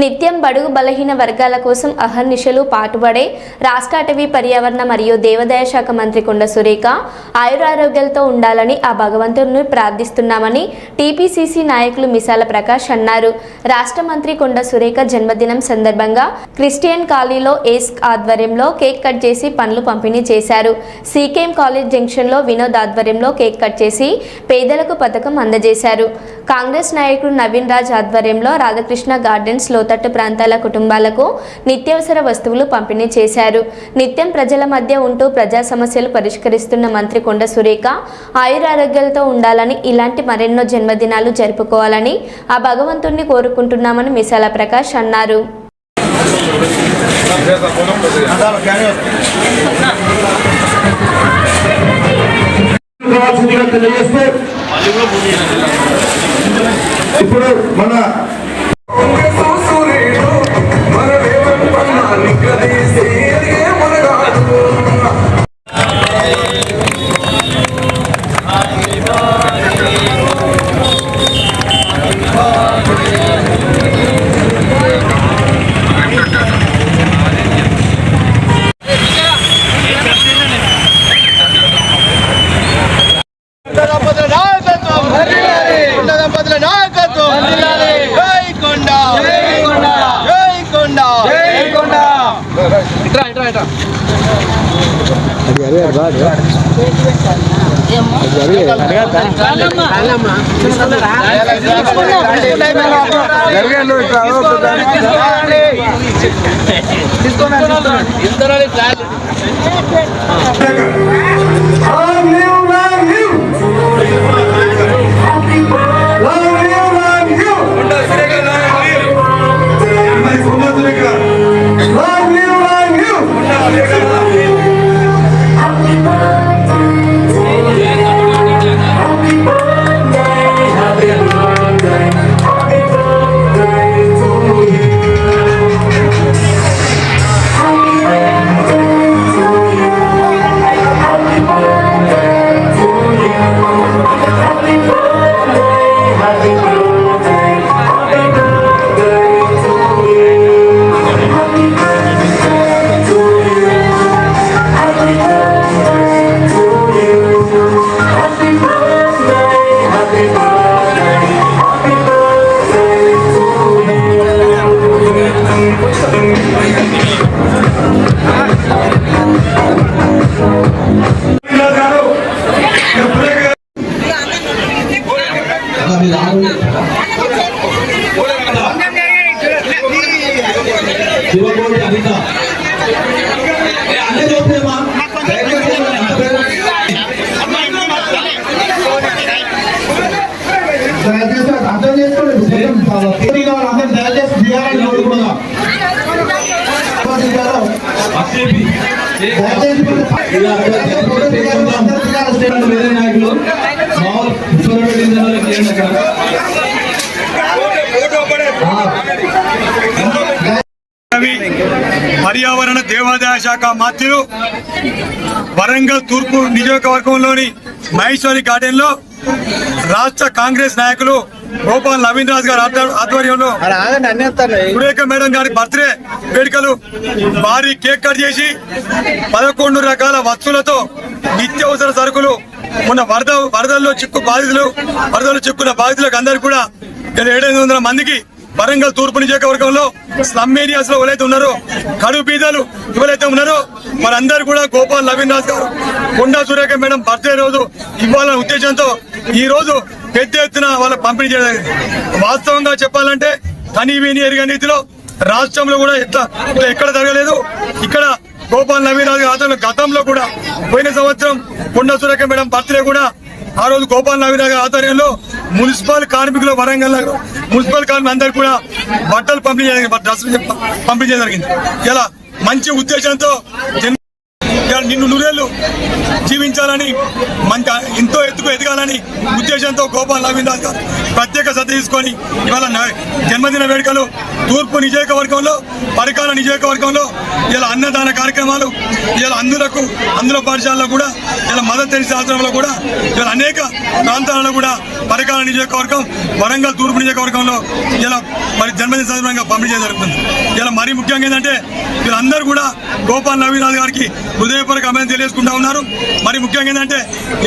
నిత్యం బడుగు బలహీన వర్గాల కోసం అహర్నిశలు పాటుపడే రాష్ట్ర అటవీ పర్యావరణ మరియు దేవాదాయ శాఖ మంత్రి కొండ సురేఖ ఆయురారోగ్యాలతో ఉండాలని ఆ భగవంతుడిని ప్రార్థిస్తున్నామని టీపీసీసీ నాయకులు మిసాల ప్రకాష్ అన్నారు. రాష్ట్ర మంత్రి కొండ సురేఖ జన్మదినం సందర్భంగా క్రిస్టియన్ కాలనీలో ఏస్క్ ఆధ్వర్యంలో కేక్ కట్ చేసి పండ్లు పంపిణీ చేశారు. సీకేఎం కాలేజ్ జంక్షన్లో వినోద్ ఆధ్వర్యంలో కేక్ కట్ చేసి పేదలకు పథకం అందజేశారు. కాంగ్రెస్ నాయకుడు నవీన్ రాజ్ ఆధ్వర్యంలో రాధాకృష్ణ గార్డెన్స్ లోతట్టు ప్రాంతాల కుటుంబాలకు నిత్యావసర వస్తువులు పంపిణీ చేశారు. నిత్యం ప్రజల మధ్య ఉంటూ ప్రజా సమస్యలు పరిష్కరిస్తున్న మంత్రి కొండ సురేఖ ఆయురారోగ్యాలతో ఉండాలని ఇలాంటి మరెన్నో జన్మదినాలు జరుపుకోవాలని ఆ భగవంతుణ్ణి కోరుకుంటున్నామని మిసాల ప్రకాష్ అన్నారు. ఇప్పుడు మన అది అడిగారు కాదు తీసుకోండి శివకోటి అనిత ఏ, అన్నీ చూసేమా దయచేసి అర్థం చేసుకోండి అందరూ దయచేసి దిగాలని కోరుకుందాం అసేపి దయచేసి వేరే నాయకులు మామూలు పర్యావరణ దేవాదాయ శాఖ మంత్రులు వరంగల్ తూర్పు నియోజకవర్గంలోని మహేశ్వరి గార్డెన్లో రాష్ట్ర కాంగ్రెస్ నాయకులు గోపాల్ నవీన్ రాజ్ గారి ఆధ్వ- ఆధ్వర్యంలో సురేఖ మేడం గారి బర్త్డే వేడుకలు భారీ కేక్ కట్ చేసి పదకొండు రకాల వస్తువులతో నిత్యావసర సరుకులు మొన్న వరద వరదల్లో చిక్కు బాధితులు వరదలు చిక్కున్న బాధితులకు అందరికీ కూడా ఏడైదు వందల మందికి వరంగల్ తూర్పు నియోజకవర్గంలో స్లమ్ ఏరియాస్లో ఎవరైతే ఉన్నారో కడు బీదలు ఎవరైతే ఉన్నారో వారందరూ కూడా గోపాల్ నవీన్ గారు కొండా సురేఖ మేడం బర్త్డే రోజు ఇవ్వాలనే ఉద్దేశంతో ఈ రోజు పెద్ద ఎత్తున వాళ్ళ పంపిణీ చేయడం వాస్తవంగా చెప్పాలంటే కనీ విని ఎరుగని రీతిలో రాష్ట్రంలో కూడా ఇట్లా ఎక్కడ జరగలేదు. ఇక్కడ గోపాల్ నవీన్ రాజు గతంలో కూడా పోయిన సంవత్సరం కొండా సురేఖ మేడం బర్త్డే కూడా ఆ రోజు గోపాల్ నవీన్ రాజు ఆధ్వర్యంలో మున్సిపల్ కార్మికుల వరంగల్ మున్సిపల్ కార్మికులు అందరూ కూడా బట్టలు పంపిణీ చేయడం జరిగింది, డ్రెస్సులు పంపిణీ జరిగింది. ఇలా మంచి ఉద్దేశంతో జన్- నిన్ను నూరేళ్ళు జీవించాలని మంచి ఎంతో ఎత్తుకు ఎదగాలని ఉద్దేశంతో గోపాల్ నవీన్ గారు ప్రత్యేక శ్రద్ధ తీసుకొని ఇవాళ జన్మదిన వేడుకలు తూర్పు నియోజకవర్గంలో పరికాల నియోజకవర్గంలో ఇలా అన్నదాన కార్యక్రమాలు ఇలా అందులకు అందులో పాఠశాలలో కూడా ఇలా మదర్ తెలిసి ఆశ్రమంలో కూడా ఇలా అనేక ప్రాంతాలలో కూడా పరకాల నియోజకవర్గం వరంగల్ తూర్పు నియోజకవర్గంలో ఇలా మరి జన్మదిన సందర్భంగా పంపిణీ చేయడం జరుగుతుంది. ఇలా మరీ ముఖ్యంగా ఏంటంటే వీళ్ళందరూ కూడా గోపాల్ నవీనాథ్ గారికి హృదయపూర్వక అభినందన తెలియజేసుకుంటా ఉన్నారు. మరి ముఖ్యంగా ఏంటంటే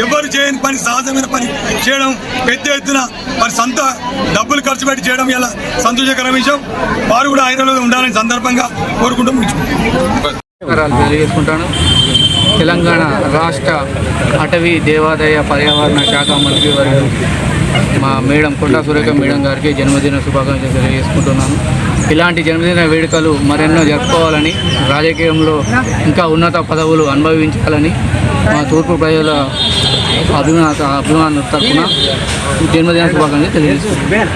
ఎవరు చేయని పని సహజమైన పని చేయడం పెద్ద ఎత్తున మరి సొంత డబ్బులు ఖర్చు పెట్టి చేయడం ఇలా సంతోషకరమైన విషయం. వారు కూడా హైదరాబాద్ ఉండాలని సందర్భంగా కోరుకుంటూ తెలియజేసుకుంటాను. తెలంగాణ రాష్ట్ర అటవీ దేవాదాయ పర్యావరణ శాఖ మంత్రి వర్గం మా మేడం కొండా సురేఖ మేడం గారికి జన్మదిన శుభాకాంక్షలు తెలియజేసుకుంటున్నాను. ఇలాంటి జన్మదిన వేడుకలు మరెన్నో జరుపుకోవాలని రాజకీయంలో ఇంకా ఉన్నత పదవులు అనుభవించాలని మా తూర్పు ప్రజల అభిమాన అభిమానుల తరఫున జన్మదిన శుభాకాంక్షలు తెలియజేస్తున్నాను.